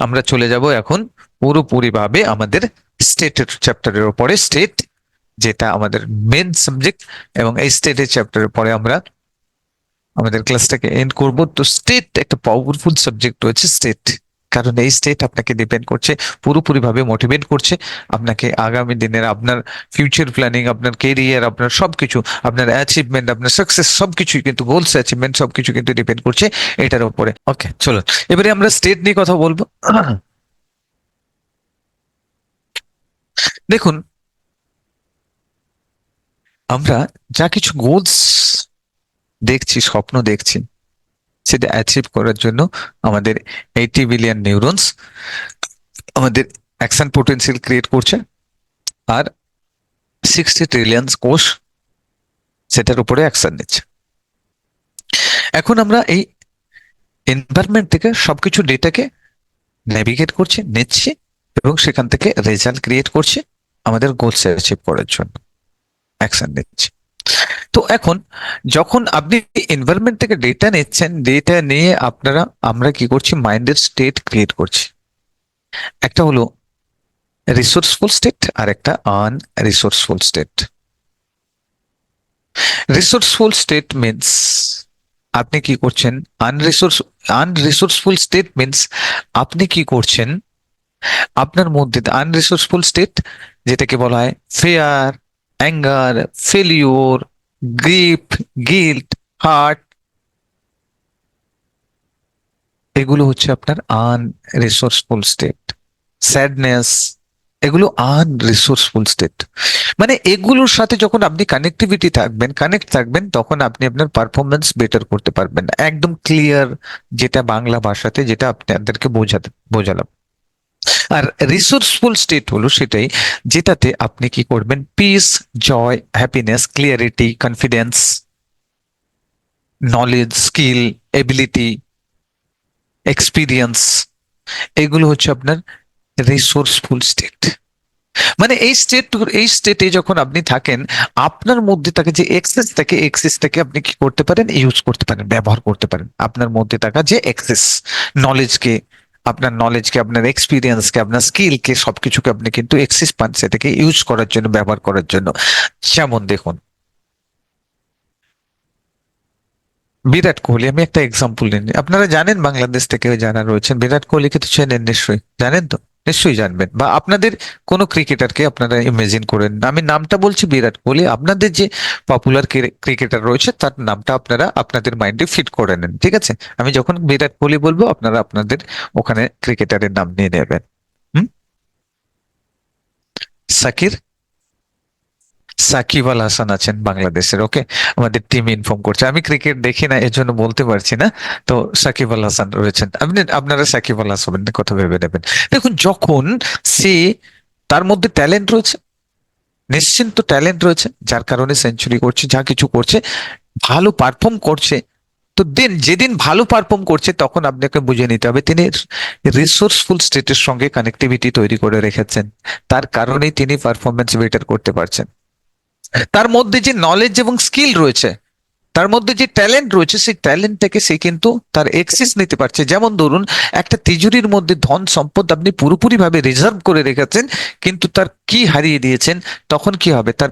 আমরা চলে যাব এখন পুরোপুরিভাবে আমাদের স্টেটের চ্যাপ্টারের ওপরে স্টেট যেটা আমাদের মেন সাবজেক্ট এবং এই স্টেটের চ্যাপ্টারের পরে আমরা আমাদের ক্লাসটাকে এন্ড করব। তো স্টেট একটা পাওয়ারফুল সাবজেক্ট রয়েছে স্টেট কারণ এই স্টেট আপনাকে ডিপেন্ড করছে, পুরোপুরিভাবে মোটিভেট করছে। আপনাকে আগামী দিনের আপনার ফিউচার প্ল্যানিং আপনার কেরিয়ার আপনার সব কিছু আপনার অ্যাচিভমেন্ট আপনার সাকসেস সব কিছুই কিন্তু গোলস অ্যাচিভমেন্ট সব কিছু কিন্তু ডিপেন্ড করছে এটার উপরে। ওকে চলুন। এবারে আমরা স্টেট নিয়ে কথা বলব। দেখুন, আমরা যা কিছু গোলস দেখছি, স্বপ্ন দেখছি সেটা অ্যাচিভ করার জন্য আমাদের এইটি বিলিয়ন নিউরনস আমাদের অ্যাকশন পোটেন্সিয়াল ক্রিয়েট করছে আর সিক্সটি ট্রিলিয়ন কোষ সেটার উপরে অ্যাকশন নিচ্ছে। এখন আমরা এই এনভায়রনমেন্ট থেকে সবকিছু ডেটাকে নেভিগেট করছি, নিচ্ছি এবং সেখান থেকে রেজাল্ট ক্রিয়েট করছি আমাদের গোলস অ্যাচিভ করার জন্য। অ্যাকশন নিচ্ছি। তো এখন যখন আপনি এনভায়রনমেন্ট থেকে ডেটা নিচ্ছেন ডেটা নিয়ে আপনারা, আমরা কি করছি? মাইন্ডের স্টেট ক্রিয়েট করছি। একটা হলো রিসোর্সফুল স্টেট আর একটা unresourceful state resourceful state means আপনি কি করছেন? আনরিসোর্স আনরিসোর্সফুল স্টেট মিনস আপনি কি করছেন? আপনার মধ্যে আনরিসোর্সফুল স্টেট যেটাকে বলা হয় fear anger failure grief guilt hurt এগুলো হচ্ছে আপনার আন রিসোর্সফুল স্টেট স্যাডনেস এগুলো আন রিসোর্সফুল স্টেট মানে এগুলোর সাথে যখন আপনি কানেক্টিভিটি থাকবেন কানেক্ট থাকবেন, তখন আপনি আপনার পারফরমেন্স বেটার করতে পারবেন একদম ক্লিয়ার যেটা বাংলা ভাষাতে, যেটা আপনাদেরকে বোঝাতে, বোঝালাম। আর রিসোর্সফুল স্টেট হলো সেটাই, যেটাতে আপনি কি করবেন? Peace joy happiness clarity confidence knowledge skill ability experience এগুলো হচ্ছে আপনার রিসোর্সফুল স্টেট মানে এই স্টেট এই স্টেটে যখন আপনি থাকেন, আপনার মধ্যে থাকা যে এক্সেস থাকে এক্সেসটাকে আপনি কি করতে পারেন? ইউজ করতে পারেন, ব্যবহার করতে পারেন। আপনার মধ্যে থাকা যে এক্সেস নলেজকে আপনার নলেজকে আপনার এক্সপিরিয়েন্সকে আপনার স্কিলকে সবকিছুকে আপনি কিন্তু এক্সিস পান সেটাকে ইউজ করার জন্য, ব্যবহার করার জন্য। যেমন দেখুন বিরাট কোহলি, আমি একটা এক্সাম্পল নিই। আপনারা জানেন বাংলাদেশ থেকে যারা রয়েছেন, বিরাট কোহলিকে তো চেনেন নিশ্চয়ই। জানেন তো? নিশ্চয়ই জানবেন। বা আপনাদের কোনো ক্রিকেটারকে আপনারা ইমেজিন করেন? আমি নামটা বলছি বিরাট কোহলি। আপনাদের যে পপুলার ক্রিকেটার রয়েছে, তার নামটা আপনারা আপনাদের মাইন্ডে ফিট করে নেন, ঠিক আছে? আমি যখন বিরাট কোহলি বলব, আপনারা আপনাদের ওখানে ক্রিকেটারের নাম নিয়ে নেবেন। হুম? সাকির? সাকিব আল হাসান আছেন বাংলাদেশের ওকে আমাদের টিম ইনফর্ম করছে। আমি ক্রিকেট দেখি না, এর জন্য বলতে পারছি না। তো সাকিব আল হাসান রয়েছেন। আপনি, আপনারা সাকিব আল হাসানের কথা ভেবে নেবেন। দেখুন, যখন সে, তার মধ্যে ট্যালেন্ট রয়েছে, নিশ্চিন্ত ট্যালেন্ট রয়েছে, যার কারণে সেঞ্চুরি করছে, যা কিছু করছে, ভালো পারফর্ম করছে, তো দিন, যেদিন ভালো পারফর্ম করছে, তখন আপনাকে বুঝে নিতে হবে, তিনি রিসোর্সফুল স্টেটের সঙ্গে কানেক্টিভিটি তৈরি করে রেখেছেন। তার কারণেই তিনি পারফরমেন্স বেটার করতে পারছেন। তার মধ্যে যে নলেজ এবং স্কিল রয়েছে, তার মধ্যে যে ট্যালেন্ট রয়েছে, সেই ট্যালেন্টটাকে সে কিন্তু তার এক্সেস নিতে পারছে। যেমন ধরুন, একটা তিজুরির মধ্যে ধন সম্পদ আপনি পুরোপুরিভাবে রিজার্ভ করে রেখেছেন, কিন্তু তার কি হারিয়ে দিয়েছেন, তখন কি হবে? তার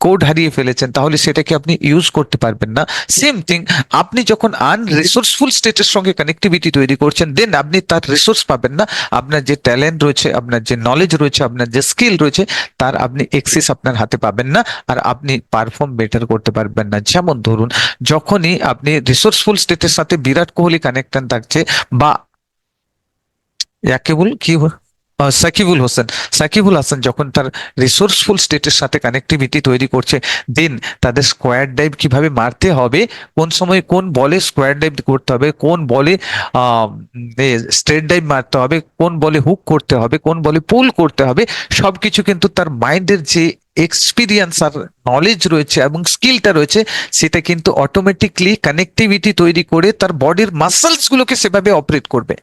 কোড হারিয়ে ফেলেছেন তাহলে সেটাকে আপনি ইউজ করতে পারবেন না। সেম থিং আপনি যখন আন রিসোর্সফুল স্টেটের সঙ্গে কানেক্টিভিটি তৈরি করছেন দেন আপনি তার রিসোর্স পাবেন না। আপনার যে ট্যালেন্ট রয়েছে আপনার যে নলেজ রয়েছে আপনার যে স্কিল রয়েছে তার আপনি এক্সেস আপনার হাতে পাবেন না আর আপনি পারফর্ম বেটার করতে পারবেন না। যেমন ধরুন যখনই আপনি রিসোর্সফুল স্টেটের সাথে বিরাট কোহলি কানেকশন থাকছে বা কেবল কি আহ, সাকিবুল হোসেন। সাকিবুল হাসান যখন তার রিসোর্সফুল স্টেটের সাথে কানেক্টিভিটি তৈরি করছে দেন তাদের স্কোয়ার ডাইভ কীভাবে মারতে হবে, কোন সময় কোন বলে স্কোয়ার ডাইভ করতে হবে, কোন বলে স্ট্রেট ডাইভ মারতে হবে, কোন বলে হুক করতে হবে, কোন বলে পুল করতে হবে, সবকিছু কিন্তু তার মাইন্ডের যে এক্সপিরিয়েন্স আর নলেজ রয়েছে এবং স্কিলটা রয়েছে, সেটা কিন্তু অটোমেটিকলি কানেক্টিভিটি তৈরি করে তার বডির মাসেলস গুলোকে সেভাবে অপারেট করবে।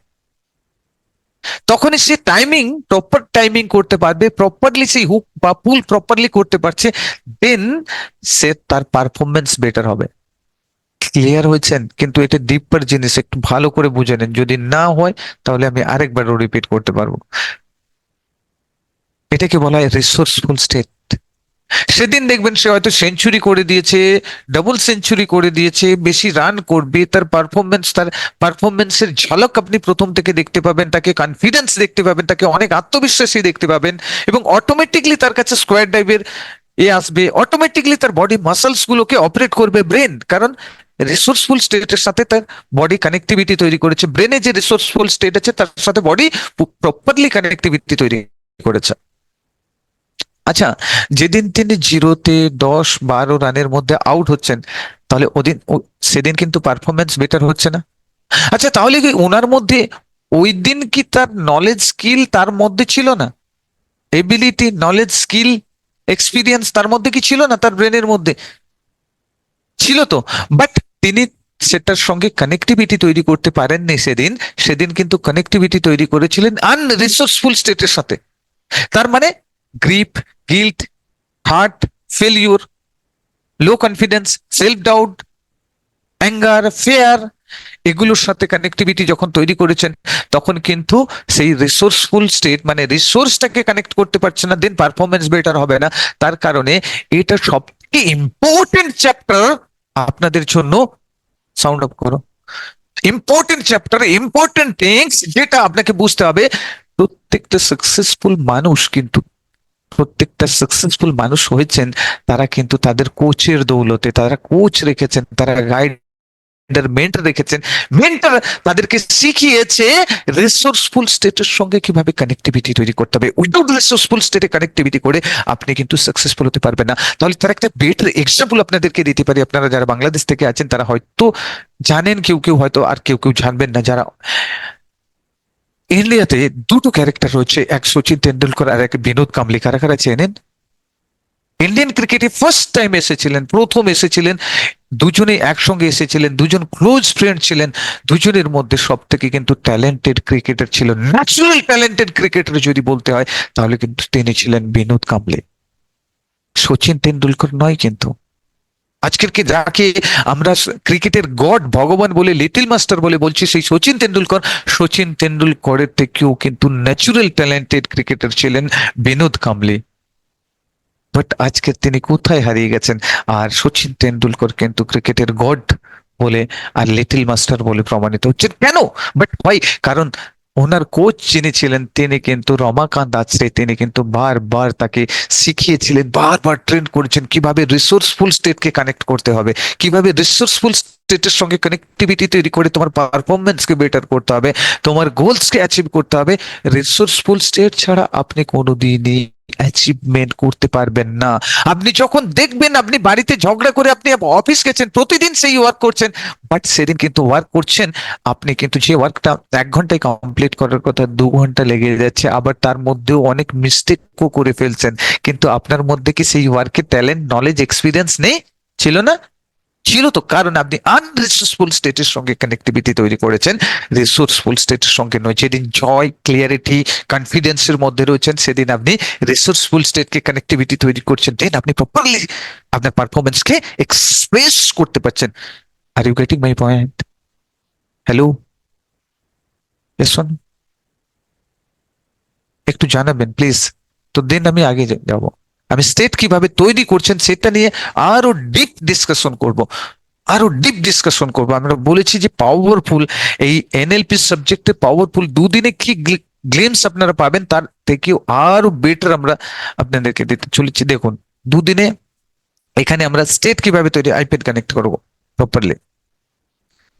তখনই সে টাইমিং প্রপার টাইমিং করতে পারবে প্রপারলি সেই হুক বা পুল প্রপারলি করতে পারছে দেন সে তার পারফরমেন্স বেটার হবে। ক্লিয়ার হয়েছেন? কিন্তু এটা ডিপার জিনিস, একটু ভালো করে বুঝে নেন। যদি না হয়, তাহলে আমি আরেকবারও রিপিট করতে পারব। এটাকে বলা হয় রিসোর্সফুল স্টেট সেদিন দেখবেন সে হয়তো সেঞ্চুরি করে দিয়েছে ডাবল সেঞ্চুরি করে দিয়েছে, বেশি রান করবে, তার পারফরমেন্স তার পারফরমেন্সের ঝলক আপনি প্রথম থেকে দেখতে পাবেন, তাকে কনফিডেন্স দেখতে পাবেন, তাকে অনেক আত্মবিশ্বাসী দেখতে পাবেন এবং অটোমেটিকলি তার কাছে স্কোয়ার ডাইভের এ আসবে। অটোমেটিকলি তার বডি মাসলস গুলোকে অপারেট করবে ব্রেন কারণ রিসোর্সফুল স্টেটের সাথে তার বডি কানেক্টিভিটি তৈরি করেছে। ব্রেনে যে রিসোর্সফুল স্টেট আছে, তার সাথে বডি প্রপারলি কানেক্টিভিটি তৈরি করেছে। আচ্ছা যেদিন তিনি জিরোতে দশ বারো রানের মধ্যে আউট হচ্ছেন, তাহলে ওদিন সেদিন কিন্তু পারফরমেন্স বেটার হচ্ছে না? আচ্ছা তাহলে কি ওনার মধ্যে, ওই দিন কি তার নলেজ স্কিল তার মধ্যে ছিল না? এবিলিটি নলেজ স্কিল এক্সপিরিয়েন্স তার মধ্যে কি ছিল না, তার ব্রেনের মধ্যে? ছিল তো বাট তিনি সেটার সঙ্গে কানেক্টিভিটি তৈরি করতে পারেননি সেদিন সেদিন কিন্তু কানেক্টিভিটি তৈরি করেছিলেন আনরিসোর্সফুল স্টেটের সাথে। তার মানে grief guilt hurt failure low confidence self doubt anger fear এগুলোর সাথে কানেক্টিভিটি যখন তৈরি করেছেন, তখন কিন্তু সেই রিসোর্সফুল স্টেট মানে রিসোর্সটাকে কানেক্ট করতে পারছে না দেন পারফরমেন্স বেটার হবে না। তার কারণে এটা সবথেকে ইম্পর্টেন্ট চ্যাপ্টার আপনাদের জন্য সাউন্ড অফ করো। ইম্পর্টেন্ট চ্যাপ্টার ইম্পর্টেন্ট থিংস যেটা আপনাকে বুঝতে হবে, প্রত্যেকটা সাকসেসফুল মানুষ কিন্তু প্রত্যেকটা সাকসেসফুল মানুষ হয়েছেন, তারা কিন্তু তাদের কোচের দৌলতে, তারা কোচ রেখেছেন, তারা গাইডার মেন্টর রেখেছেন। মেন্টর তাদেরকে শিখিয়েছে রিসোর্সফুল স্টেটের সঙ্গে কীভাবে কানেক্টিভিটি তৈরি করতে হবে। উইদাউট রিসোর্সফুল স্টেটে কানেক্টিভিটি করে আপনি কিন্তু সাকসেসফুল হতে পারবেন না। তাহলে তার একটা বেটার এক্সাম্পল আপনাদেরকে দিতে পারি। আপনারা যারা বাংলাদেশ থেকে আছেন, তারা হয়তো জানেন, কেউ কেউ হয়তো আর কেউ কেউ জানবেন না। যারা ইন্ডিয়াতে দুটো ক্যারেক্টার রয়েছে, এক সচিন তেন্ডুলকর আর এক বিনোদ কামলি কারা কারা চেনেন ইন্ডিয়ান ক্রিকেটে ফার্স্ট টাইম এসেছিলেন, প্রথম এসেছিলেন, দুজনেই একসঙ্গে এসেছিলেন, দুজন ক্লোজ ফ্রেন্ড ছিলেন, দুজনের মধ্যে সব থেকে কিন্তু ট্যালেন্টেড ক্রিকেটার ছিল ন্যাচারাল ট্যালেন্টেড ক্রিকেটার যদি বলতে হয়, তাহলে কিন্তু তিনি ছিলেন বিনোদ কামলে। সচিন তেন্ডুলকর নয় কিন্তু। আজকের কি যাকে আমরা ক্রিকেটের গড, ভগবান বলে, লিটিল মাস্টার বলে বলছি, সেই সচিন তেন্ডুলকর। সচিন তেন্ডুলকরের থেকেও কিন্তু ন্যাচুরাল ট্যালেন্টেড ক্রিকেটার ছিলেন বিনোদ কামলি। বাট আজকে তিনি কোথায় হারিয়ে গেছেন? আর সচিন তেন্ডুলকর কিন্তু ক্রিকেটের গড বলে আর লিটিল মাস্টার বলে প্রমাণিত হচ্ছে কেন? বাট হয় কারণ ওনার কোচ যিনি ছিলেন, তিনি কিন্তু রমাকান্ত আছরে তিনি কিন্তু বারবার তাকে শিখিয়েছিলেন, বারবার ট্রেন করেছেন কীভাবে রিসোর্সফুল স্টেটকে কানেক্ট করতে হবে, কীভাবে রিসোর্সফুল স্টেটের সঙ্গে কানেক্টিভিটি তৈরি করে তোমার পারফরমেন্সকে বেটার করতে হবে, তোমার গোলসকে অ্যাচিভ করতে হবে। রিসোর্সফুল স্টেট ছাড়া আপনি কোনোদিনই অ্যাচিভমেন্ট করতে পারবেন না। আপনি যখন দেখবেন আপনি বাড়িতে ঝগড়া করে আপনি অফিস গেছেন, প্রতিদিন সেই ওয়ার্ক করছেন বাট সেদিন কিন্তু ওয়ার্ক করছেন, আপনি কিন্তু যে ওয়ার্কটা এক ঘন্টায় কমপ্লিট করার কথা দু ঘণ্টা লেগে যাচ্ছে, আবার তার মধ্যেও অনেক মিস্টেকও করে ফেলছেন। কিন্তু আপনার মধ্যে কি সেই ওয়ার্কের ট্যালেন্ট নলেজ এক্সপিরিয়েন্স নেই? ছিল না? ছিল তো কারণ আপনি আনরিসোর্সফুল স্টেটের সঙ্গে কানেক্টিভিটি তৈরি করেছেন রিসোর্সফুল স্টেটের সঙ্গে নয়, যেদিন জয় ক্লিয়ারিটি কনফিডেন্সের মধ্যে রয়েছেন, সেদিন আপনি রিসোর্সফুল স্টেটকে কানেক্টিভিটি তৈরি করছেন দেন আপনি প্রপারলি আপনার পারফরমেন্সকে এক্সপ্রেস করতে পারছেন। Are you getting my point hello একটু জানাবেন প্লিজ তো দেন আমি আগে যাব। আমি স্টেট কীভাবে তৈরি করছেন সেটা নিয়ে আরও ডিপ ডিসকাশন করব। আরও ডিপ ডিসকাশন করব। আমরা বলেছি যে পাওয়ারফুল এই এনএলপি সাবজেক্টে পাওয়ারফুল দুদিনে কি গ্লেমস আপনারা পাবেন, তার থেকেও আরও বেটার আমরা আপনাদেরকে দিতে চলেছি। দেখুন, দুদিনে এখানে আমরা স্টেট কীভাবে তৈরি আইপ্যাড কানেক্ট করব প্রপারলি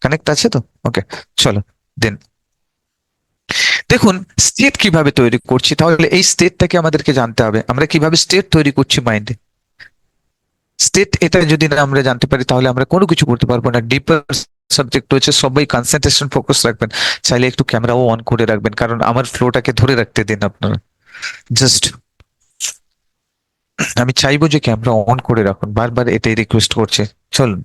কানেক্ট আছে তো? ওকে চলো দেন দেখুন স্টেট কীভাবে তৈরি করছি, তাহলে এই স্টেটটাকে আমাদেরকে জানতে হবে। আমরা কীভাবে স্টেট তৈরি করছি মাইন্ডে স্টেট এটা যদি না আমরা জানতে পারি, তাহলে আমরা কোনো কিছু করতে পারব না। ডিপার সাবজেক্ট রয়েছে, সবাই কনসেন্ট্রেশন ফোকাস রাখবেন। চাইলে একটু ক্যামেরাও অন করে রাখবেন, কারণ আমার ফ্লোটাকে ধরে রাখতে দিন আপনারা। জাস্ট আমি চাইব যে ক্যামেরা অন করে রাখুন। বারবার এটাই রিকোয়েস্ট করছে। চলুন।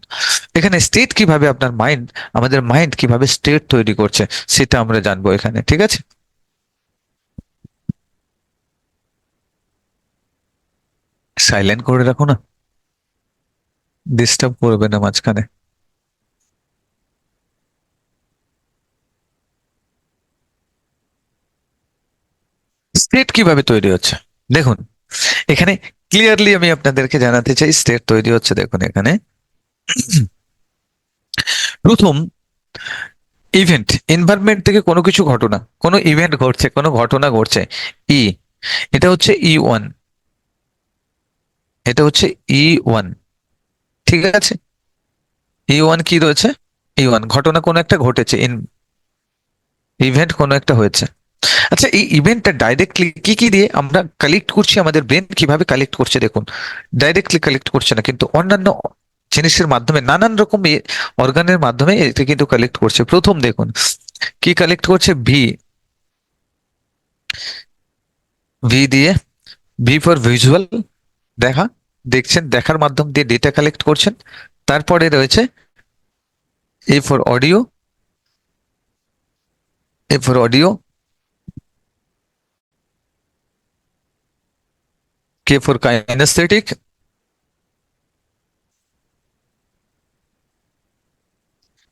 এখানে স্টেট কীভাবে আপনার মাইন্ড আমাদের মাইন্ড কীভাবে স্টেট তৈরি করছে, সেটা আমরা জানব এখানে, ঠিক আছে? সাইলেন্ট করে রাখো না। ডিস্টার্ব করবে না মাঝখানে। স্টেট কীভাবে তৈরি হচ্ছে? দেখুন, এখানে ক্লিয়ারলি আমি আপনাদেরকে জানাতে চাই স্টেট তৈরি হচ্ছে, দেখুন এখানে। প্রথম ইভেন্ট এনভায়রনমেন্ট থেকে কোনো কিছু ঘটনা, কোনো ইভেন্ট ঘটছে, কোনো ঘটনা ঘটছে ই এটা হচ্ছে ই ওয়ান এটা হচ্ছে ই ওয়ান ঠিক আছে? ই ওয়ান কি রয়েছে? ই ওয়ান ঘটনা কোনো একটা ঘটেছে ইন ইভেন্ট কোনো একটা হয়েছে। আচ্ছা এই ইভেন্টটা ডাইরেক্টলি কি কি দিয়ে আমরা কালেক্ট করছি, আমাদের ব্রেন কীভাবে কালেক্ট করছে, দেখুন। ডাইরেক্টলি কালেক্ট করছে না, কিন্তু অন্যান্য জিনিসের মাধ্যমে, নানান রকম অর্গানের মাধ্যমে এটা কিন্তু কালেক্ট করছে। প্রথম দেখুন, কি কালেক্ট করছে? ভি ভি দিয়ে ভি ফর ভিজুয়াল দেখা, দেখছেন, দেখার মাধ্যম দিয়ে ডেটা কালেক্ট করছেন। তারপরে রয়েছে A for audio A for audio K for kinesthetic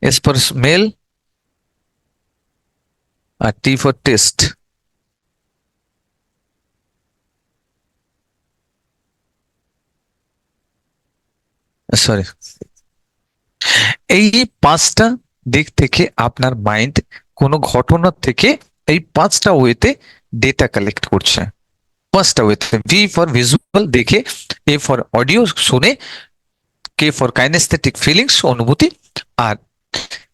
S for smell R T for taste sorry এই পাঁচটা দিক থেকে আপনার মাইন্ড কোনো ঘটনা থেকে এই পাঁচটা ওয়েতে ডেটা কালেক্ট করছে। পাঁচটা ওয়েতে ভি ফর ভিজুয়াল দেখে এ ফর অডিও শুনে কে ফর কাইনেস্থেটিক ফিলিংস অনুভূতি আর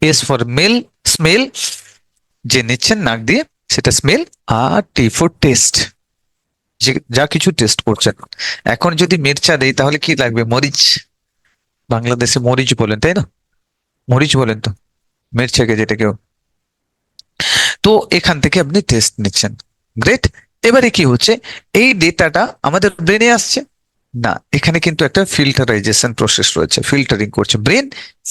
এস ফর মেল স্মেল যে নিচ্ছেন নাক দিয়ে, সেটা স্মেল আর টি ফর টেস্ট যে যা কিছু টেস্ট করছেন। এখন যদি মির্চা দেই, তাহলে কি লাগবে? মরিচ। বাংলাদেশে মরিচ বলেন, তাই না? মরিচ বলেন তো, মির্চাকে যেটা কেউ তো এখান থেকে আপনি টেস্ট নিচ্ছেন। গ্রেট এবারে কি হচ্ছে? এই ডেটাটা আমাদের ব্রেনে আসছে। না, এখানে কিন্তু একটা ফিল্টারাইজেশন প্রসেস রয়েছে ফিল্টারিং করছে। ব্রেন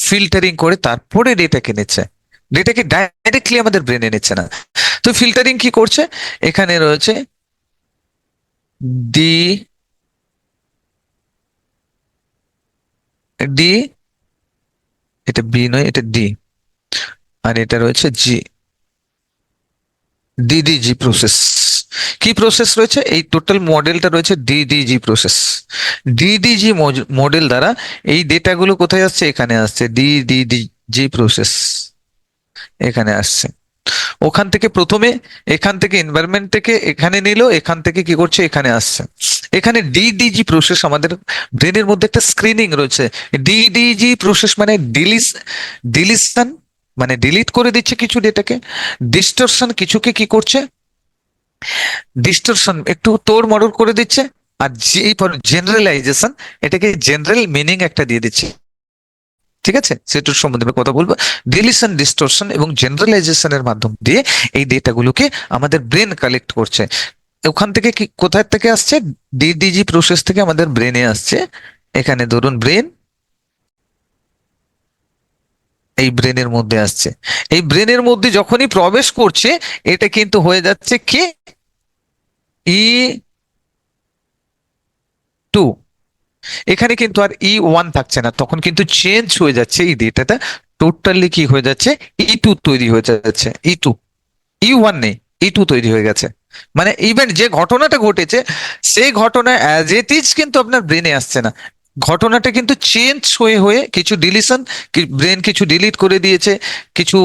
ফিল্টারিং করে তারপরে ডেটাকে নিচ্ছে। ডেটাকে ডাইরেক্টলি আমাদের ব্রেনে নিচ্ছে না। তো ফিল্টারিং কি করছে? এখানে রয়েছে ডি ডি এটা বি নয়, এটা ডি আর এটা রয়েছে জি ডিডিজি প্রসেস কি প্রসেস রয়েছে? এই টোটাল মডেলটা রয়েছে ডিডিজি প্রসেস ডিডিজি মডেল দ্বারা এই ডেটাগুলো কোথায় আসছে? এখানে আসছে। ডিডিজি প্রসেস এখানে আসছে। ওখান থেকে প্রথমে, এখান থেকে এনভায়রনমেন্ট থেকে এখানে নিল, এখান থেকে কি করছে? এখানে আসছে। এখানে ডিডিজি প্রসেস আমাদের ব্রেনের মধ্যে একটা স্ক্রিনিং রয়েছে। ডিডিজি প্রসেস মানে ডিলিস ডিলিশন মানে ডিলিট করে দিচ্ছে কিছু ডেটাকে ডিস্টরশন কিছুকে কি করছে? ডিস্টরশন একটু তোর মডর করে দিচ্ছে আর যেই জেনারেলাইজেশন এটাকে জেনারেল মিনিং একটা দিয়ে দিচ্ছে। ঠিক আছে? সেটার সম্বন্ধে আমি কথা বলব। ডিলিশন ডিস্টরশন এবং জেনারেলাইজেশনের মাধ্যম দিয়ে এই ডেটাগুলোকে আমাদের ব্রেন কালেক্ট করছে। ওখান থেকে কি কোথায় থেকে আসছে? ডিডিজি প্রসেস থেকে আমাদের ব্রেনে আসছে। এখানে ধরুন ব্রেন এই ব্রেনের মধ্যে আসছে। এই ব্রেনের মধ্যে যখনই প্রবেশ করছে, এটা কিন্তু হয়ে যাচ্ছে কে? ই টু। এখানে কিন্তু আর ই ওয়ান থাকছে না, তখন কিন্তু চেঞ্জ হয়ে যাচ্ছে এই ডেটাটা। টোটালি কি হয়ে যাচ্ছে? ই টু তৈরি হয়ে যাচ্ছে, ই টু। ই ওয়ান নেই, ই টু তৈরি হয়ে গেছে। মানে ইভেন্ট যে ঘটনাটা ঘটেছে, সেই ঘটনা অ্যাজ ইট ইজ কিন্তু আপনার ব্রেনে আসছে না। ঘটনাটা কিন্তু চেঞ্জ হয়ে হয়ে কিছু ডিলিশন ব্রেন কিছু ডিলিট করে দিয়েছে, কিছু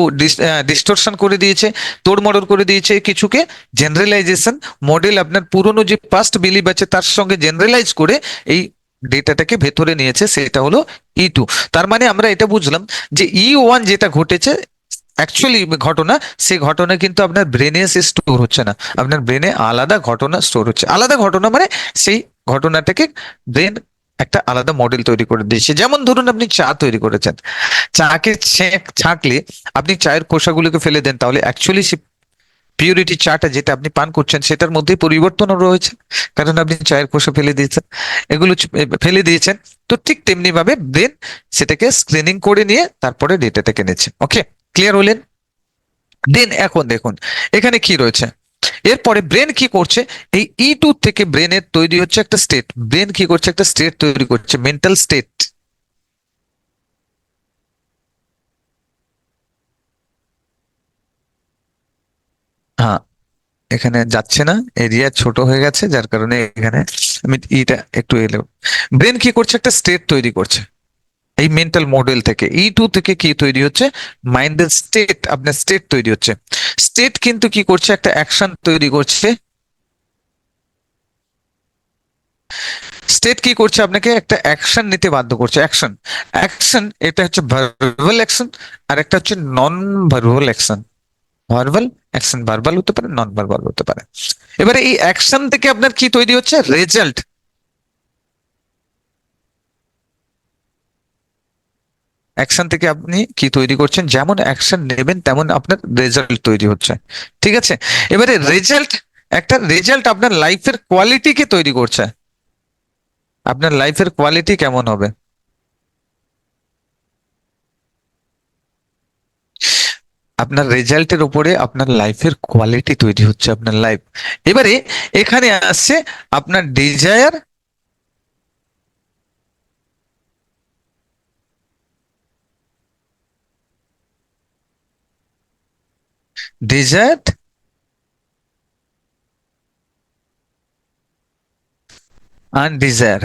ডিস্টোরশন করে দিয়েছে তোড়মড়র করে দিয়েছে, কিছুকে জেনারেলাইজেশন মডেল আপনার পুরনো যে পাস্ট বিলিভ আছে, তার সঙ্গে জেনারেলাইজ করে এই ডেটাটাকে ভেতরে নিয়েছে, সেটা হলো ই টু তার মানে আমরা এটা বুঝলাম যে ই ওয়ান যেটা ঘটেছে অ্যাকচুয়ালি ঘটনা সেই ঘটনা কিন্তু আপনার ব্রেনে সে স্টোর হচ্ছে না। আপনার ব্রেনে আলাদা ঘটনা স্টোর হচ্ছে। আলাদা ঘটনা মানে সেই ঘটনাটাকে ব্রেন একটা আলাদা মডেল তৈরি করে দিয়েছে। যেমন ধরুন আপনি চা তৈরি করেছেন। চাকে ছাঁকলে আপনি চায়ের খোসাগুলোকে ফেলে দেন, তাহলে অ্যাকচুয়ালি সে পিউরিটি চাটা যেটা আপনি পান করছেন, সেটার মধ্যে পরিবর্তনও রয়েছে। কারণ আপনি চায়ের খোসা ফেলে দিয়েছেন, এগুলো ফেলে দিয়েছেন। তো ঠিক তেমনি ভাবে ব্রেন সেটাকে স্ক্রিনিং করে নিয়ে তারপরে ডেটাটাকে নিচ্ছে ওকে ক্লিয়ার হলেন? দেন এখন দেখুন, এখানে কি রয়েছে? এরপরে ব্রেন কি করছে? এই ই টু থেকে ব্রেনের তৈরি হচ্ছে একটা স্টেট ব্রেন কি করছে? একটা স্টেট তৈরি করছে মেন্টাল স্টেট হ্যাঁ এখানে যাচ্ছে না এরিয়া ছোট হয়ে গেছে, যার কারণে এখানে, আমি ইটা একটু এলো। ব্রেন কি করছে? একটা স্টেট তৈরি করছে। এই মেন্টাল মডেল থেকে। ই টু থেকে কি তৈরি হচ্ছে? মাইন্ডের স্টেট আপনার স্টেট তৈরি হচ্ছে। স্টেট কিন্তু কি করছে? একটা অ্যাকশন তৈরি করছে। স্টেট কি করছে? আপনাকে একটা অ্যাকশন নিতে বাধ্য করছে। অ্যাকশন অ্যাকশন এটা হচ্ছে ভার্বাল অ্যাকশন আর একটা হচ্ছে non verbal action verbal action verbal হতে পারে নন ভার্বাল হতে পারে। এবারে এই অ্যাকশন থেকে আপনার কি তৈরি হচ্ছে? রেজাল্ট অ্যাকশন থেকে আপনি কি তৈরি করছেন, যেমন অ্যাকশন নেবেন, তেমন আপনার রেজাল্ট তৈরি হচ্ছে। ঠিক আছে? এবারে রেজাল্ট একটা রেজাল্ট আপনার লাইফের কোয়ালিটিকে তৈরি করছে। আপনার লাইফের কোয়ালিটি কেমন হবে? আপনার রেজাল্টের উপরে আপনার লাইফের কোয়ালিটি তৈরি হচ্ছে আপনার লাইফ এবারে এখানে আসছে আপনার desire desire undesire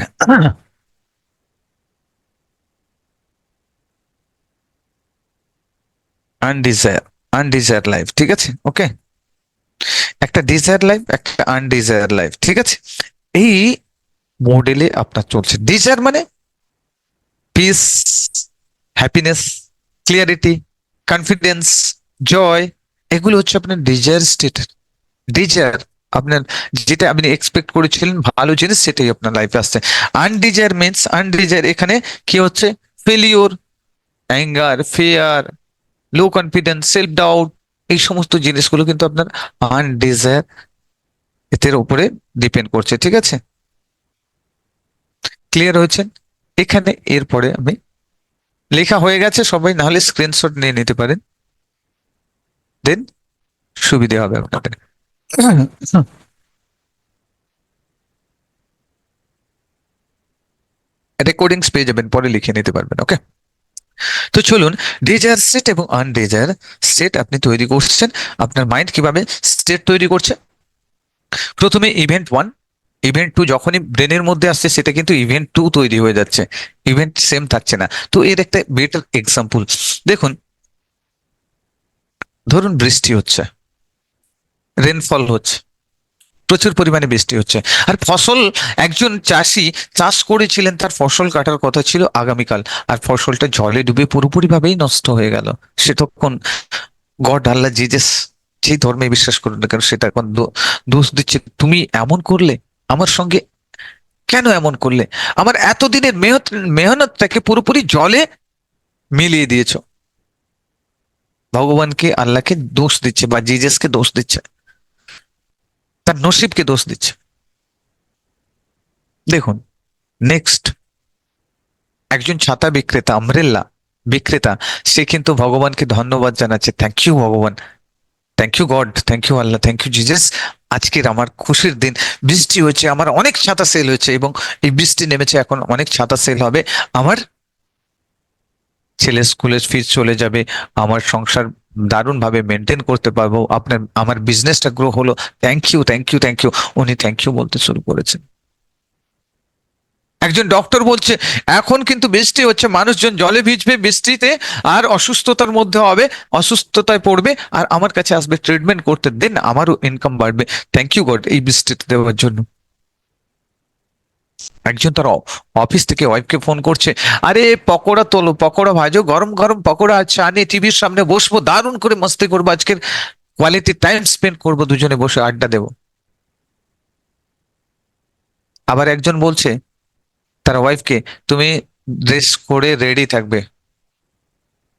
undesire undesire life ঠিক আছে? ওকে একটা ডিজায়ার লাইফ একটা আনডিজায়ার লাইফ ঠিক আছে? এই মডেলে আপনার চলছে। ডিজায়ার মানে peace happiness clarity confidence joy এগুলো হচ্ছে আপনার ডিজায়ার স্টেট ডিজায়ার আপনার যেটা আপনি এক্সপেক্ট করেছিলেন ভালো জিনিস সেটাই আপনার লাইফে আসছে। আনডিজায়ার মিনস আনডিজায়ার এখানে কি হচ্ছে? Failure anger fear low confidence self doubt এই সমস্ত জিনিসগুলো কিন্তু আপনার আনডিজায়ার এদের উপরে ডিপেন্ড করছে, ঠিক আছে? ক্লিয়ার হয়েছে? এখানে এরপরে আমি, লেখা হয়ে গেছে সবাই, নাহলে স্ক্রিনশট নিয়ে নিতে পারেন। দেন সুবিধে হবে আপনাদের। রেকর্ডিংস পেয়ে যাবেন, পরে লিখে নিতে পারবেন ওকে তো চলুন ডিজায়ার সেট এবং আনডিজায়ার সেট আপনি তৈরি করছেন। আপনার মাইন্ড কীভাবে স্টেট তৈরি করছে? প্রথমে ইভেন্ট ওয়ান ইভেন্ট টু যখনই ব্রেনের মধ্যে আসছে, সেটা কিন্তু ইভেন্ট টু তৈরি হয়ে যাচ্ছে। ইভেন্ট সেম থাকছে না। তো এর একটা বেটার এক্সাম্পল দেখুন ধরুন বৃষ্টি হচ্ছে রেনফল হচ্ছে, প্রচুর পরিমাণে বৃষ্টি হচ্ছে। আর ফসল, একজন চাষি চাষ করেছিলেন, তার ফসল কাটার কথা ছিল আগামীকাল। আর ফসলটা জলে ডুবে পুরোপুরি ভাবেই নষ্ট হয়ে গেল। সে তখন গড আল্লাহ জিজেস যেই ধর্মে বিশ্বাস করুন না কেন সেটা এখন দোষ দিচ্ছে। তুমি এমন করলে, আমার সঙ্গে কেন এমন করলে? আমার এতদিনের মেহনত মেহনতটাকে পুরোপুরি জলে মিলিয়ে দিয়েছ। ভগবানকে আল্লাহকে দোষ দিচ্ছে বা জিজাসকে দোষ দিচ্ছে। তার নসিবকে দোষ দিচ্ছে। দেখুন নেক্সট একজন ছাতা বিক্রেতা আমরেল্লা বিক্রেতা, সে কিন্তু ভগবানকে ধন্যবাদ জানাচ্ছে। থ্যাংক ইউ ভগবান। Thank you God thank you Allah. Thank you Jesus আজকের আমার খুশির দিন। বৃষ্টি হয়েছে, আমার অনেক ছাতা সেল হয়েছে এবং এই বৃষ্টি নেমেছে, এখন অনেক ছাতা সেল হবে। আমার ছেলে স্কুলের ফিজ চলে যাবে, আমার সংসার দারুণ ভাবে মেনটেন করতে পারব, আপনার, আমার বিজনেসটা গ্রো হলো thank you thank you thank you উনি থ্যাংক ইউ বলতে শুরু করেছেন। একজন ডক্টর বলছে, এখন কিন্তু বৃষ্টি হচ্ছে, মানুষজন জলে ভিজবে বৃষ্টিতে, আর অসুস্থতার মধ্যে হবে, অসুস্থতায় পড়বে, আর আমার কাছে আসবে ট্রিটমেন্ট করতে দেন আমারও ইনকাম বাড়বে। থ্যাংক ইউ গড এই বৃষ্টিতে দেওয়ার জন্য। একজন তার অফিস থেকে ওয়াইফকে ফোন করছে, আরে, পকোড়া তোলো, পকোড়া ভাজো, গরম গরম পকোড়া আছে, আনে টিভির সামনে বসবো, দারুণ করে মস্তি করব, আজকের কোয়ালিটি টাইম স্পেন্ড করব, দুজনে বসে আড্ডা দেবো। আবার একজন বলছে, তার ওয়াইফকে তুমি ড্রেস করে রেডি থাকবে।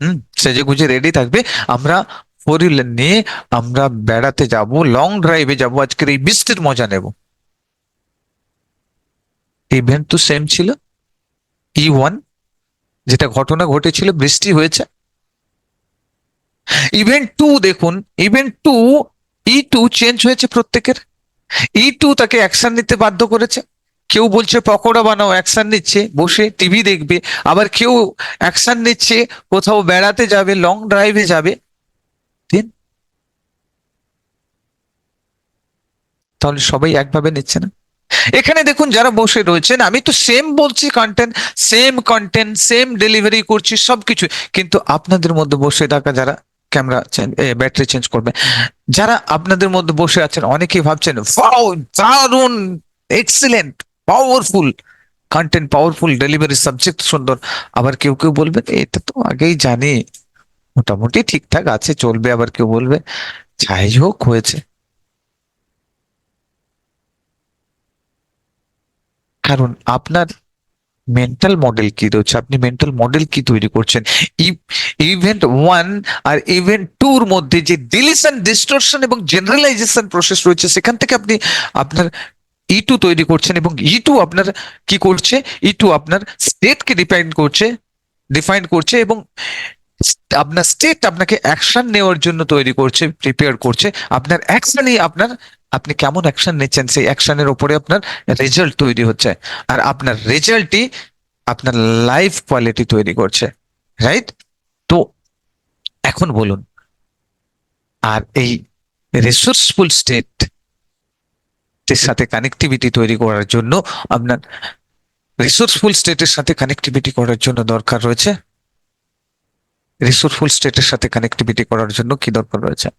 হুম সেজে গুজে রেডি থাকবে। আমরা ফোর নিয়ে আমরা বেড়াতে যাব লং ড্রাইভে যাব, আজকের এই বৃষ্টির মজা নেব। ইভেন্ট তো সেম ছিল। ই ওয়ান যেটা ঘটনা ঘটেছিল, বৃষ্টি হয়েছে। ইভেন্ট টু দেখুন ইভেন্ট টু ই টু চেঞ্জ হয়েছে প্রত্যেকের। ই টু তাকে অ্যাকশন নিতে বাধ্য করেছে। কেউ বলছে, পকোড়া বানাও অ্যাকশন নিচ্ছে। বসে টিভি দেখবে। আবার কেউ অ্যাকশন নিচ্ছে, কোথাও বেড়াতে যাবে লং ড্রাইভে যাবে। তাহলে সবাই একভাবে নিচ্ছে না। এখানে দেখুন যারা বসে রয়েছেন আমি তো সেম বলছি content same content same delivery করছি সবকিছু। কিন্তু আপনাদের মধ্যে বসে থাকা যারা ক্যামেরা ব্যাটারি চেঞ্জ করবে যারা আপনাদের মধ্যে বসে আছেন অনেকেই ভাবছেন "Wow, দারুণ excellent powerful content powerful delivery subject সুন্দর। আবার কেউ কেউ বলবে এটা তো আগেই জানি। মোটামুটি ঠিকঠাক আছে চলবে আবার কেউ বলবে যাই হোক হয়েছে। কারণ আপনার মেন্টাল মডেল কি রয়েছে? আপনি মেন্টাল মডেল কি তৈরি করছেন? ইভেন্ট ওয়ান আর ইভেন্ট টুর মধ্যে যে ডিলিশন ডিস্টরশন এবং জেনারেলাইজেশন প্রসেস রয়েছে, সেখান থেকে আপনি আপনার ই টু তৈরি করছেন এবং ই টু আপনার কি করছে? ই টু আপনার স্টেটকে ডিফাইন করছে ডিফাইন করছে এবং আপনার স্টেট আপনাকে অ্যাকশন নেওয়ার জন্য তৈরি করছে প্রিপেয়ার করছে। আপনার অ্যাকশনই আপনার, আপনি কেমন অ্যাকশন নিচ্ছেন, সেই অ্যাকশনের উপরে আপনার রেজাল্ট তৈরি হচ্ছে। আর আপনার রেজাল্টই আপনার লাইফ কোয়ালিটি তৈরি করছে রাইট তো এখন বলুন, আর এই রিসোর্সফুল স্টেট এর সাথে কানেক্টিভিটি তৈরি করার জন্য আপনার রিসোর্সফুল স্টেটের সাথে কানেক্টিভিটি করার জন্য দরকার রয়েছে। রিসোর্সফুল স্টেটের সাথে কানেক্টিভিটি করার জন্য কি দরকার রয়েছে?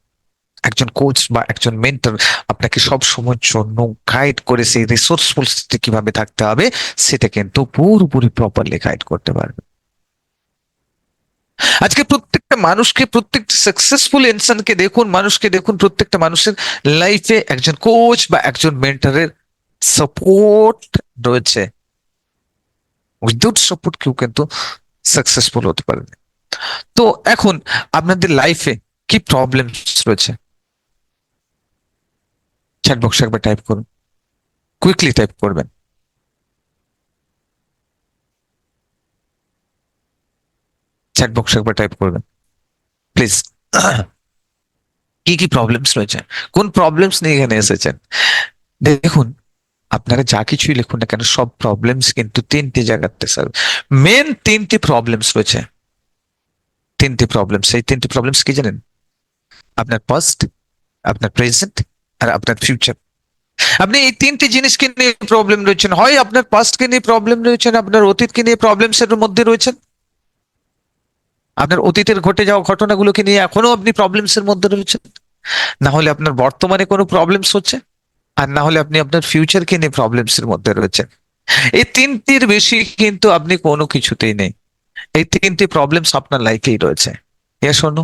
একজন কোচ বা একজন মেন্টর আপনাকে সব সময়ের জন্য গাইড করে সেই রিসোর্সফুল স্টেটে কীভাবে থাকতে হবে, সেটা কিন্তু পুরোপুরি প্রপারলি গাইড করতে পারবে। আজকে প্রত্যেকটা মানুষকে, প্রত্যেকটা সাকসেসফুল ইনসানকে দেখুন, মানুষকে দেখুন, প্রত্যেকটা মানুষের লাইফে একজন কোচ বা একজন মেন্টরের সাপোর্ট রয়েছে। উইদাউট সাপোর্ট কেউ কিন্তু সাকসেসফুল হতে পারে না। তো এখন আপনাদের লাইফে কি প্রবলেম রয়েছে? চ্যাট বক্সে একবার টাইপ করুন। কুইকলি টাইপ করবেন। চ্যাট বক্সে একবার টাইপ করবেন। প্লিজ কি কি প্রবলেমস রয়েছে? কোন প্রবলেমস নিয়ে এখানে এসেছেন? দেখুন, আপনারা যা কিছুই লিখুন না কেন, সব প্রবলেমস কিন্তু তিনটি জায়গাতে স্যার মেন তিনটি প্রবলেমস রয়েছে। তিনটি প্রবলেমস সেই তিনটি প্রবলেমস কি জানেন? আপনার পাস্ট আপনার প্রেজেন্ট আর আপনার ফিউচার আপনি এই তিনটি জিনিসকে নিয়ে প্রবলেম রয়েছেন। হয় আপনার পাস্টকে নিয়ে প্রবলেম রয়েছেন, আপনার অতীতকে নিয়ে প্রবলেমস এর মধ্যে রয়েছেন। আপনার অতীতের ঘটে যাওয়া ঘটনাগুলোকে নিয়ে এখনও আপনি প্রবলেমস এর মধ্যে রয়েছেন। না হলে আপনার বর্তমানে কোনো প্রবলেমস হচ্ছে, আর না হলে আপনি আপনার ফিউচারকে নিয়ে প্রবলেমস এর মধ্যে রয়েছেন। এই তিনটির বেশি কিন্তু আপনি কোনো কিছুতেই নেই। এই তিনটি প্রবলেমস আপনার লাইফেই রয়েছে। এ শোনো।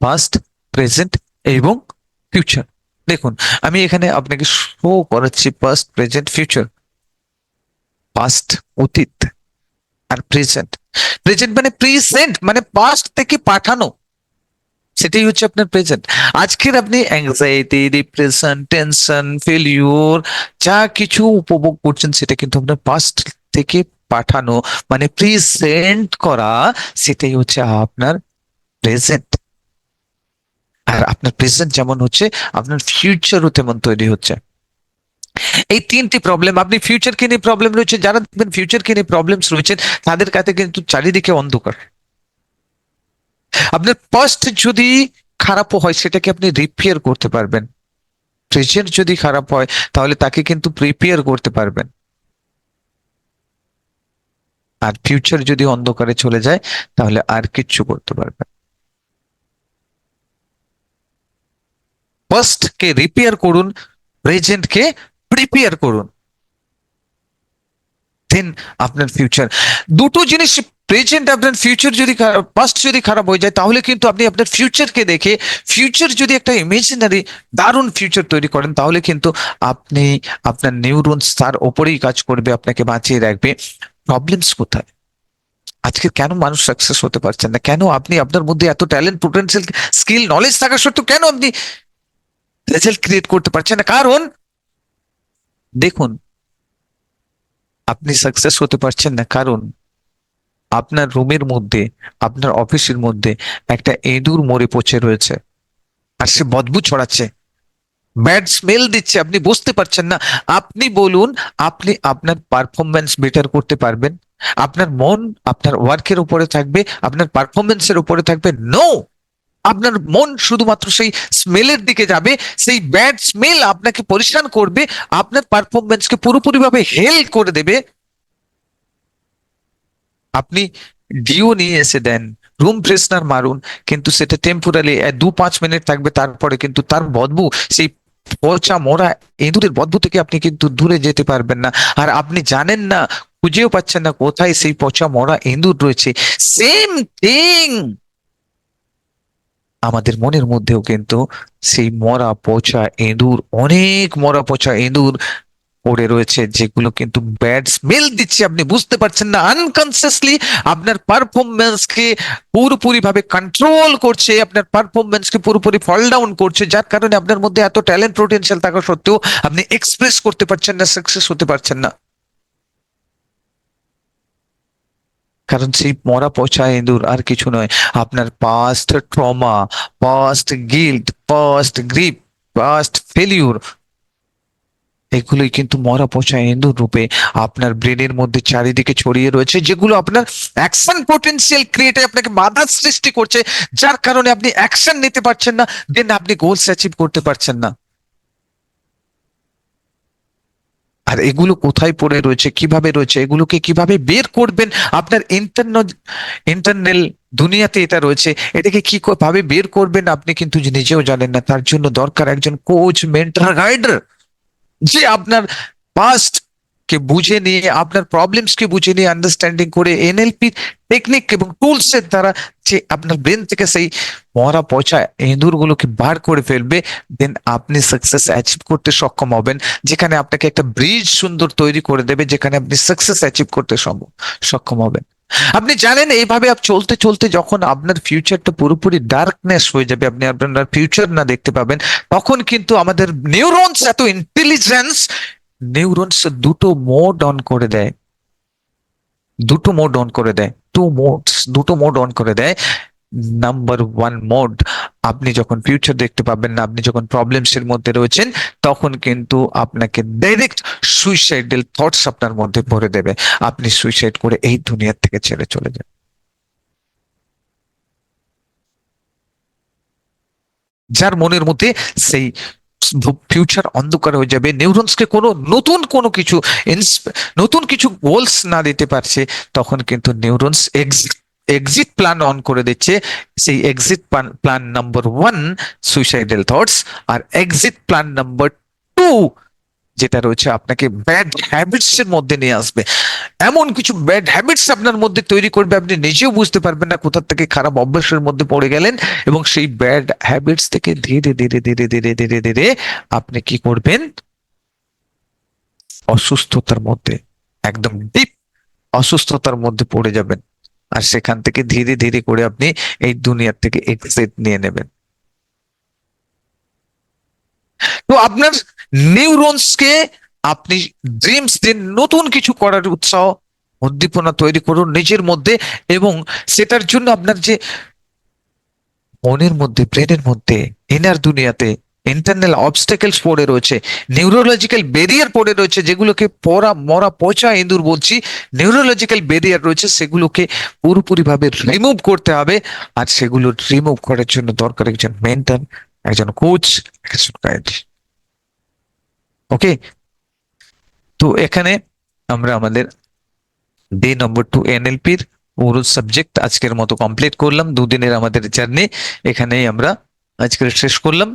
পাস্ট প্রেজেন্ট এবং ফিউচার দেখুন, আমি এখানে আপনাকে শো করাচ্ছি পাস্ট প্রেজেন্ট ফিউচার পাস্ট অতীত আর প্রেজেন্ট প্রেজেন্ট মানে প্রেজেন্ট মানে পাস্ট থেকে পাঠানো। সেটাই হচ্ছে আপনার প্রেজেন্ট আজকের আপনি অ্যাংজাইটি ডিপ্রেশন টেনশন ফেলিউর যা কিছু উপভোগ করছেন, সেটা কিন্তু আপনার পাস্ট থেকে পাঠানো মানে প্রেজেন্ট করা, সেটাই হচ্ছে আপনার প্রেজেন্ট আর আপনার প্রেজেন্ট যেমন হচ্ছে, আপনার ফিউচারও তেমন তৈরি হচ্ছে। এই তিনটি প্রবলেম আপনি ফিউচারকে নিয়ে প্রবলেম রয়েছে, যারা দেখবেন ফিউচারকে নিয়ে প্রবলেমস রয়েছে, তাদের কাছে কিন্তু চারিদিকে অন্ধকার। আপনার পাস্ট যদি খারাপও হয়, সেটাকে আপনি রিপেয়ার করতে পারবেন। প্রেজেন্ট যদি খারাপ হয়, তাহলে তাকে কিন্তু প্রিপেয়ার করতে পারবেন। আর ফিউচার যদি অন্ধকারে চলে যায়, তাহলে আর কিচ্ছু করতে পারবে কে রিপেয়ার করুন প্রেজেন্ট কে প্রিপেয়ার করুন। দেন আপনার ফিউচার দুটো জিনিস প্রেজেন্ট আপনার ফিউচার যদি পাস্ট যদি খারাপ হয়ে যায়, তাহলে কিন্তু আপনি আপনার ফিউচারকে দেখে ফিউচার যদি একটা ইমেজিনারি দারুণ ফিউচার তৈরি করেন, তাহলে কিন্তু আপনি আপনার নিউরনস তার ওপরেই কাজ করবে, আপনাকে বাঁচিয়ে রাখবে। প্রবলেমস কোথায়? আজকে কেন মানুষ সাকসেস হতে পারছেন না? কেন আপনি আপনার মধ্যে এত ট্যালেন্ট পোটেন্সিয়াল স্কিল নলেজ থাকা সত্ত্বেও কেন আপনি রেজাল্ট ক্রিয়েট করতে পারছেন না? কারণ দেখুন, আপনি সাকসেস হতে পারছেন না। কারণ আপনার রুমের মধ্যে, আপনার অফিসের মধ্যে একটা ইঁদুর মরে পচে রয়েছে। আর সে বদবু ছড়াচ্ছে। ব্যাড স্মেল দিচ্ছে, আপনি বুঝতে পারছেন না। আপনি বলুন, আপনি আপনার পারফরমেন্স বেটার করতে পারবেন। আপনার মন আপনার ওয়ার্কের উপরে থাকবে, আপনার পারফরমেন্সের উপরে থাকবে। নো আপনার মন শুধুমাত্র সেই স্মেলের দিকে যাবে, সেই ব্যাড স্মেল আপনাকে পরিষ্কার করবে, আপনার পারফরমেন্সকে পুরোপুরিভাবে হেল করে দেবে। আপনি ডিও নিয়ে এসে দেন রুম ফ্রেশনার মারুন, কিন্তু সেটা টেম্পোরারি দু পাঁচ মিনিট থাকবে, তারপরে কিন্তু তার বদবু সেই পচা মরা ইঁদুরের বদ্ধ থেকে আপনি কিন্তু দূরে যেতে পারবেন না। আর আপনি জানেন না, খুঁজেও পাচ্ছেন না কোথায় সেই পচা মরা ইঁদুর রয়েছে। সেম থিং আমাদের মনের মধ্যেও কিন্তু সেই মরা পচা ইঁদুর, অনেক মরা পচা ইঁদুর পড়ে রয়েছে, যেগুলো কিন্তু ব্যাড স্মেল দিচ্ছে। আপনি বুঝতে পারছেন না আনকনসিয়াসলি আপনার পারফরমেন্সকে পুরোপুরি ভাবে কন্ট্রোল করছে, আপনার পারফরমেন্সকে পুরোপুরি ফল ডাউন করছে, যার কারণে আপনার মধ্যে এত ট্যালেন্ট পোটেনশিয়াল থাকা সত্ত্বেও আপনি এক্সপ্রেস করতে পারছেন না সাকসেস হতে পারছেন না। কারণ সেই মরা পচা ইঁদুর আর কিছু নয়, আপনার past trauma past guilt past grip past failure এগুলোই কিন্তু মরা পচা ইঁদুর রূপে আপনার ব্রেনের মধ্যে চারিদিকে ছড়িয়ে রয়েছে, যেগুলো আপনার অ্যাকশন পোটেনশিয়াল ক্রিয়েটে আপনাকে বাধা সৃষ্টি করছে, যার কারণে আপনি অ্যাকশন নিতে পারছেন না দেন আপনি গোলস অ্যাচিভ করতে পারছেন না। আর এগুলো কোথায় পড়ে রয়েছে, কীভাবে রয়েছে, এগুলোকে কীভাবে বের করবেন, আপনার ইন্টারনাল ইন্টারনাল দুনিয়াতে এটা রয়েছে, এটাকে কি ভাবে বের করবেন আপনি কিন্তু নিজেও জানেন না, তার জন্য দরকার একজন কোচ মেন্টার গাইডার যে আপনার পাস্ট কে বুঝে নিয়ে, আপনার প্রবলেমস কে বুঝে নিয়ে আন্ডারস্ট্যান্ডিং করে এনএলপি টেকনিক এবং টুলস এর দ্বারা যে আপনার ব্রেন থেকে সেই মরা পচা ইঁদুর গুলোকে বার করে ফেলবে দেন আপনি সাকসেস অ্যাচিভ করতে সক্ষম হবেন, যেখানে আপনাকে একটা ব্রিজ সুন্দর তৈরি করে দেবে, যেখানে আপনি সাকসেস অ্যাচিভ করতে সক্ষম হবেন। আপনি জানেন, এইভাবে চলতে চলতে যখন আপনার ফিউচারটা পুরোপুরি ডার্কনেস হয়ে যাবে, আপনি আপনার ফিউচার না দেখতে পাবেন, তখন কিন্তু আমাদের নিউরনস এত ইন্টেলিজেন্স নিউরনস দুটো মোড অন করে দেয়। দুটো মোড অন করে দেয়। টু মোডস দুটো মোড অন করে দেয়। নাম্বার ওয়ান মোড আপনি যখন ফিউচার দেখতে পাবেন না, আপনি যখন প্রবলেমস এর মধ্যে রয়েছেন, তখন কিন্তু আপনাকে ডাইরেক্ট সুইসাইডাল থটস আপনার মধ্যে ভরে দেবে। আপনি সুইসাইড করে এই দুনিয়ার থেকে ছেড়ে চলে যান। যার মনের মধ্যে সেই ফিউচার অন্ধকার হয়ে যাবে নিউরনসকে কোনো নতুন কোনো কিছু নতুন কিছু গোলস না দিতে পারছে, তখন কিন্তু নিউরনস এক্সিট প্ল্যান অন করে দিচ্ছে সেই exit plan number one suicidal thoughts আর এক্সিট প্ল্যান নাম্বার টু যেটা রয়েছে আপনাকে ব্যাড হ্যাবিটস এর মধ্যে নিয়ে আসবে। এমন কিছু ব্যাড হ্যাবিটস আপনার মধ্যে তৈরি করবে, আপনি নিজেও বুঝতে পারবেন না কোথা থেকে খারাপ অভ্যাসের মধ্যে পড়ে গেলেন এবং সেই ব্যাড হ্যাবিটস থেকে ধীরে ধীরে ধীরে ধীরে ধীরে ধীরে আপনি কি করবেন? অসুস্থতার মধ্যে, একদম ডিপ অসুস্থতার মধ্যে পড়ে যাবেন। আর সেখান থেকে ধীরে ধীরে করে আপনি এই দুনিয়ার থেকে এক্সিট নিয়ে নেবেন। তো আপনার নিউরনসকে আপনি ড্রিমস দিন নতুন কিছু করার উৎসাহ, উদ্দীপনা তৈরি করুন নিজের মধ্যে এবং সেটার জন্য আপনার যে মনের মধ্যে ব্রেনের মধ্যে এনার দুনিয়াতে ইন্টারনাল অবস্টেকেলস পড়ে রয়েছে নিউরোলজিক্যাল বেরিয়ার পড়ে রয়েছে, যেগুলোকে পরা মরা, পচা ইঁদুর বলছি নিউরোলজিক্যাল বেরিয়ার রয়েছে, সেগুলোকে পুরোপুরিভাবে রিমুভ করতে হবে আর সেগুলো রিমুভ করার জন্য দরকার একজন মেন্টার একজন কোচ একজন গাইড ওকে তো এখানে আমরা আমাদের ডে নম্বর টু এনএলপির পুরো সাবজেক্ট আজকের মতো কমপ্লিট করলাম, দুদিনের আমাদের জার্নি এখানেই আমরা আজকের শেষ করলাম।